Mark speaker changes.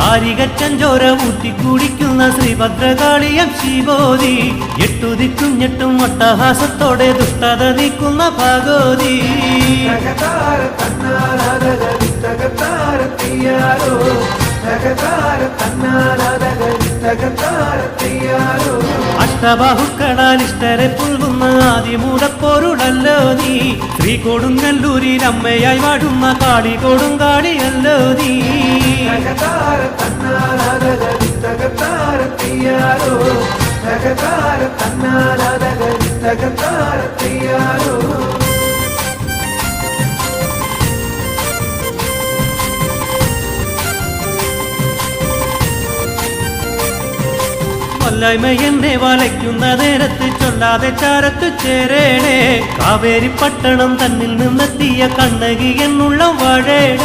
Speaker 1: താരികച്ചഞ്ചോര ഊറ്റി കുടിക്കുന്ന ശ്രീഭദ്രകാളിയം ശിവോതി എട്ടുദിക്കും ഞെട്ടും ഒട്ടഹാസത്തോടെ ദുഷ്ടത നീക്കുന്ന ഭാഗോതി അഷ്ടബാഹുക്കളാലിഷ്ടരെ പുൽകുന്ന ആദിമൂടപ്പോരുടല്ലോ നീ. ശ്രീ കൊടുങ്ങല്ലൂരിൽ അമ്മയായി വാടുന്ന കാളി കൊടുങ്കാളിയല്ലോ നീ. കൊല്ലായ്മ എന്നെ വലയ്ക്കുന്ന നേരത്ത് ചൊല്ലാതെ ചാരത്തു ചേരേണേ. കാവേരി പട്ടണം തന്നിൽ നിന്നെത്തിയ കണ്ണകി എന്നുള്ള വഴേടേ